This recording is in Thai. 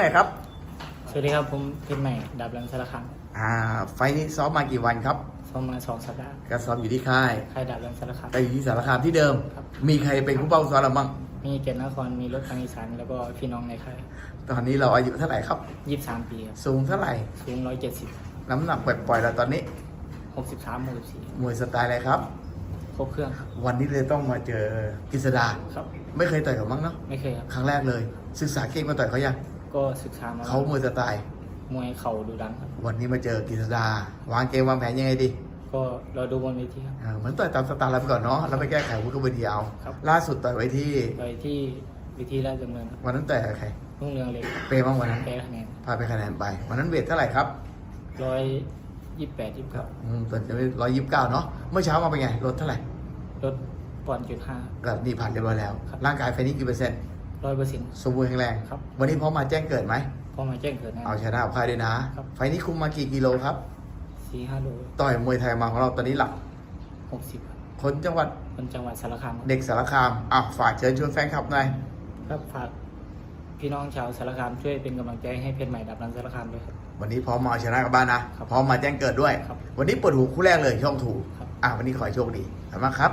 ไหนครับ สวัสดีครับผมเพชรใหม่ดาบรันสารคามอ่า ไฟล์นี้ซ้อมมากี่วันครับซ้อมมาสองสัปดาห์ก็ซ้อมอยู่ที่ค่ายค่ายดาบรันสารคามแต่อยู่ที่สารคามที่เดิม ครับ มีใครเป็นผู้เป้าซ้อมเราบ้างมีเกียรตินครมีรถทางอีสานแล้วก็พี่น้องในค่ายตอนนี้เราอายุเท่าไหร่ครับ ยี่สิบสามปีครับสูงเท่าไหร่ สูงร้อยเจ็ดสิบน้ำหนักปล่อยๆเราตอนนี้หกสิบสามหกสิบสี่มวยสไตล์อะไรครับ ครบเครื่องครับวันนี้เลยต้องมาเจอกฤษดา ครับ ไม่เคยต่อยกับมั้งเนาะไม่เคยครับ ครั้งแรกเลย ศึกษาเก่งมาต่อยเขายัง ก็ศึกษามาเขามวยสไตล์มวยเข่าดูดันครับ วันนี้มาเจอกฤษดาวางเกมวางแผนยังไงดี ก็รอดูบนเวทีครับเออเหมือนต่อยตามสไตล์เราไปก่อนเนาะแล้วไปแก้ไขวุฒิกบดีเอาครับล่าสุดต่อยไว้ที่ไปที่วิธีราชดำเนินครับวันนั้นต่อยกับใครรุ่งเรืองเล็กครับเปย์บ้างวันนั้นแพ้คะแนนพาไปคะแนนไป วันนั้นเวทเท่าไหร่ครับร้อยยี่สิบแปดยี่สิบเก้าอืมตอนจะร้อยยี่สิบเก้าเนาะเมื่อเช้ามาเป็นไงลดเท่าไหร่ลดปอนด์จุดห้าก็นี่ผ่านเรียบร้อยแล้วครับร่างกายไฟนี้กี่เปอร์เซ็นต์ ร้อยเปอร์เซ็นต์สมบูรณ์แข็งแรงครับ วันนี้พร้อมมาแจ้งเกิดไหมพอมาแจ้งเกิดแน่เอาชนะกับใครด้วยนะครับไฟนี้คุมมากี่กิโลครับสี่ห้าโลต่อยมวยไทยมาของเราตอนนี้หลักหกสิบคนจังหวัดคนจังหวัดสารคามครับเด็กสารคามอ้าวฝากเชิญชวนแฟนคลับหน่อยครับฝากพี่น้องชาวสารคามช่วยเป็นกำลังใจให้เพชรใหม่ดับรันสารคามด้วยครับวันนี้พร้อมมาเอาชนะกับบ้านนะครับพร้อมมาแจ้งเกิดด้วยครับวันนี้เปิดหูคู่แรกเลยช่องถูกครับอะวันนี้ขอให้โชคดีขอบคุณมากครับ